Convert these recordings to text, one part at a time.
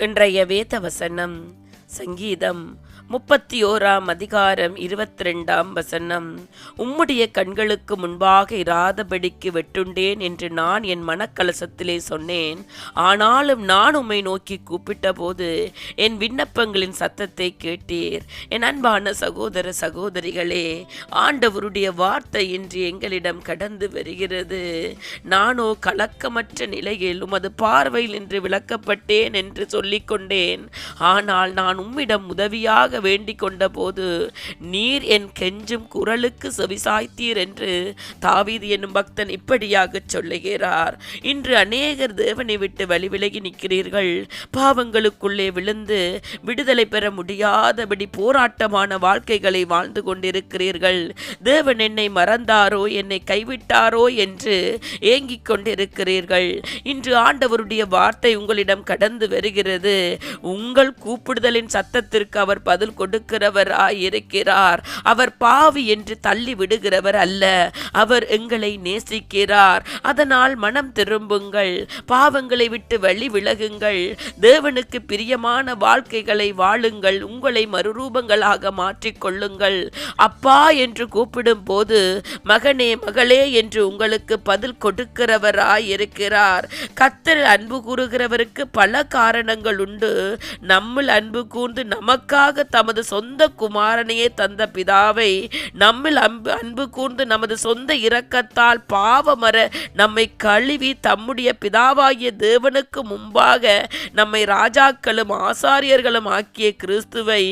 இன்றைய வேத வசனம் சங்கீதம் முப்பத்தி ஓராம் அதிகாரம் இருபத்தி ரெண்டாம் வசனம். உம்முடைய கண்களுக்கு முன்பாக இராதபடிக்கு வெட்டுண்டேன் என்று நான் என் மனக்கலசத்திலே சொன்னேன். ஆனாலும் நான் உம்மை நோக்கி கூப்பிட்ட போது என் விண்ணப்பங்களின் சத்தத்தை கேட்டீர். என் அன்பான சகோதர சகோதரிகளே ஆண்டவருடைய வார்த்தை இன்று எங்களிடம் கடந்து வருகிறது. நானோ கலக்கமற்ற நிலையில் உமது பார்வையில் இன்று விளக்கப்பட்டேன் என்று சொல்லிக்கொண்டேன். ஆனால் நான் உம்மிடம் உதவியாக வேண்டிக் கொண்டபோது நீர் என் கெஞ்சும் குரலுக்கு செவிசாய்த்தீர் என்று தாவீது என்னும் பக்தன் இப்படியாக சொல்லுகிறார். இன்று அநேகர் தேவனை விட்டு வழி விலகி நிற்கிறீர்கள். பாவங்களுக்குள்ளே விழுந்து விடுதலை பெற முடியாதபடி போராட்டமான வாழ்க்கைகளை வாழ்ந்து கொண்டிருக்கிறீர்கள். தேவன் என்னை மறந்தாரோ என்னை கைவிட்டாரோ என்று ஏங்கிக் கொண்டிருக்கிறீர்கள். இன்று ஆண்டவருடைய வார்த்தை உங்களிடம் கடந்து வருகிறது. உங்கள் கூப்பிடுதலின் சத்தத்திற்கு அவர் பத பதில் கொடுக்கிறவராயிருக்கிறார். அவர் பாவி என்று தள்ளி விடுகிறவர் அல்ல. அவர் எங்களை நேசிக்கிறார். அதனால் மனம் திரும்புங்கள். பாவங்களை விட்டு வழி விலகுங்கள். தேவனுக்கு பிரியமான வாழ்க்கைகளை வாழுங்கள். உங்களை மறுரூபங்களாக மாற்றிக்கொள்ளுங்கள். அப்பா என்று கூப்பிடும் போது மகனே மகளே என்று உங்களுக்கு பதில் கொடுக்கிறவராய் இருக்கிறார் கத்தர் அன்பு கூறுகிறவருக்கு பல காரணங்கள் உண்டு. நம்மில் அன்பு கூர்ந்து நமக்காக தமது சொந்த குமாரனையே தந்த பிதாவை நம்மில் அன்பு அன்பு கூர்ந்து நமது சொந்த இரக்கத்தால் பாவமர நம்மை கழுவி தம்முடைய பிதாவாகிய தேவனுக்கு முன்பாக நம்மை ராஜாக்களும் ஆசாரியர்களும் ஆக்கிய கிறிஸ்துவை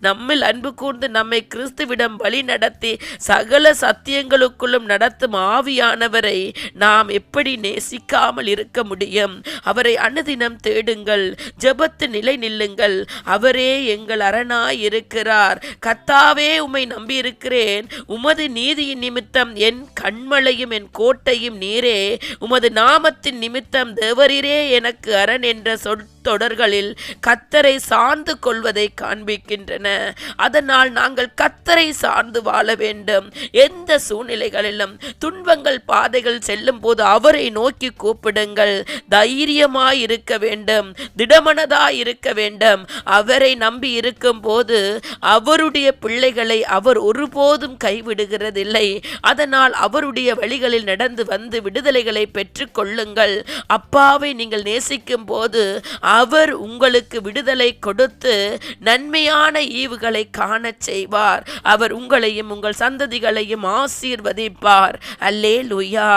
நம்மில் அன்பு கூர்ந்து நம்மை கிறிஸ்துவிடம் வழி நடத்தி சகல சத்தியங்களுக்குள்ளும் நடத்தும் ஆவியானவரை நாம் எப்படி நேசிக்காமல் இருக்க முடியும்? அவரை அனுதினம் தேடுங்கள் ஜெபத்து நிலை நில்லுங்கள். அவரே எங்கள் அரணா இருக்கிறார். கத்தாவே உம்மை நம்பியிருக்கிறேன். உமது நீதியின் நிமித்தம் என் கண்மலையும் என் கோட்டையும் நீரே. உமது நாமத்தின் நிமித்தம் தேவரீரே எனக்கு அரண் என்ற சொல் தொடர்களில் கத்தரை சார்ந்து கொள்வதை காண்பிக்கின்றன. அதனால் நாங்கள் கத்தரை சார்ந்து வாழ வேண்டும். எந்த சூழ்நிலைகளிலும் துன்பங்கள் பாதைகள் செல்லும் போது அவரை நோக்கி கூப்பிடுங்கள். தைரியமாய் இருக்க வேண்டும். திடமனதாய் இருக்க வேண்டும். அவரை நம்பி இருக்கும் போது அவருடைய பிள்ளைகளை அவர் ஒருபோதும் கைவிடுகிறதில்லை. அதனால் அவருடைய வழிகளில் நடந்து வந்து விடுதலைகளை பெற்றுக்கொள்ளுங்கள் அப்பாவை நீங்கள் நேசிக்கும் போது அவர் உங்களுக்கு விடுதலை கொடுத்து நன்மையான ஈவுகளை காணச் செய்வார். அவர் உங்களையும் உங்கள் சந்ததிகளையும் ஆசீர்வதிப்பார். அல்லே லுயா